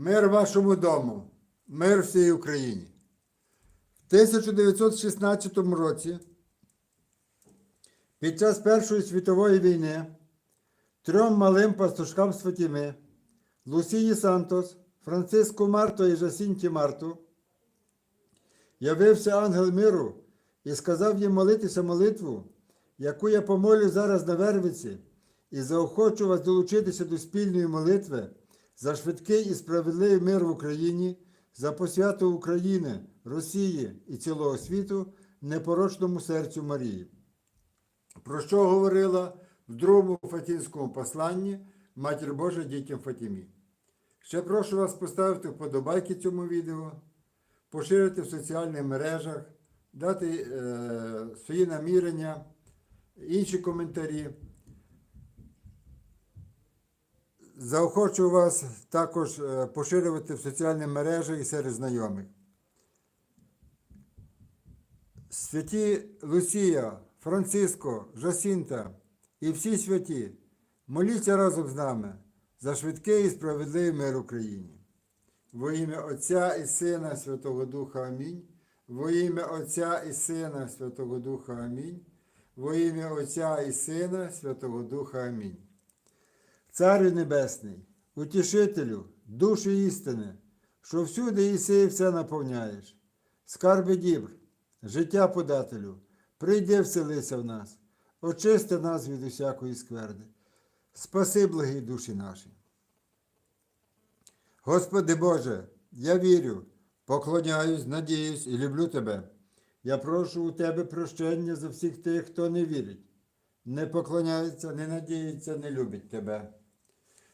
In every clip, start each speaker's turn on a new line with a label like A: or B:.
A: Мир вашому дому, мир всій Україні. В 1916 році, під час Першої світової війни, трьом малим пастушкам з Лусії Сантос, Франциску Марто і Жасінті Марту, явився ангел миру і сказав їм молитися молитву, яку я помолю зараз на Вервиці, і заохочу вас долучитися до спільної молитви за швидкий і справедливий мир в Україні, за посвяту України, Росії і цілого світу непорочному серцю Марії. Про що говорила в другому Фатінському посланні Матір Божа дітям Фатімі. Ще прошу вас поставити вподобайки цьому відео, поширити в соціальних мережах, дати е, свої намірення, інші коментарі. Заохочу вас також е, поширювати в соціальних мережах і серед знайомих. Святі Лусія, Франциско, Жасінта і всі святі, моліться разом з нами за швидкий і справедливий мир Україні. Во ім'я Отця і Сина Святого Духа Амінь. Во ім'я Отця і Сина Святого Духа Амінь. Во ім'я Отця і Сина Святого Духа Амінь. Царю Небесний, утішителю, душі істини, що всюди іси і все наповняєш, скарби дібр, життя подателю, прийди вселися в нас, очисти нас від усякої скверди. Спаси благі душі наші. Господи Боже, я вірю, поклоняюсь, надіюсь і люблю Тебе. Я прошу у Тебе прощення за всіх тих, хто не вірить, не поклоняється, не надіється, не любить Тебе.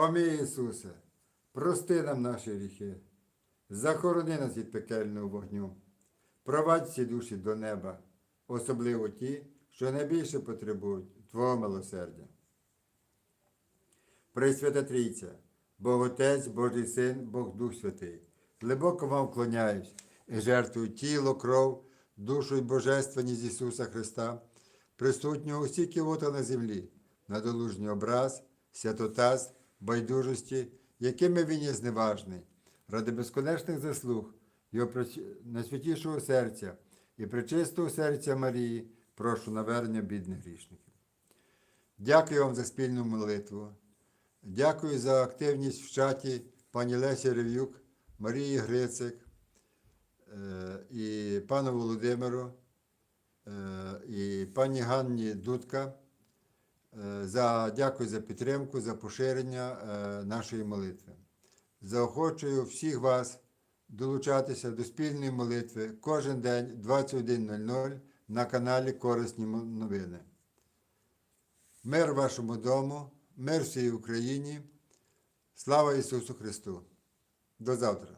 A: О мій Ісусе, прости нам наші гріхи, захорони нас від пекельного вогню, провадь всі душі до неба, особливо ті, що найбільше потребують Твого милосердя. Пресвята Трійця, Бог Отець, Божий Син, Бог Дух Святий, глибоко вам вклоняюсь і жертвую тіло, кров, душу і божественність Ісуса Христа, присутнього усі кивота на землі, надолужній образ, святотаз, байдужості, якими він є зневажний, ради безконечних заслуг, Його найсвятішого серця і пречистого серця Марії, прошу навернення бідних грішників. Дякую вам за спільну молитву. Дякую за активність в чаті пані Лесі Рев'юк, Марії Грицик е, і пану Володимиру е, і пані Ганні Дудка. Е, За, дякую за підтримку, за поширення е, нашої молитви. Заохочую всіх вас долучатися до спільної молитви кожен день 21.00 на каналі Корисні новини. Мир вашому дому, Мир всій Україні. Слава Ісусу Христу! До завтра!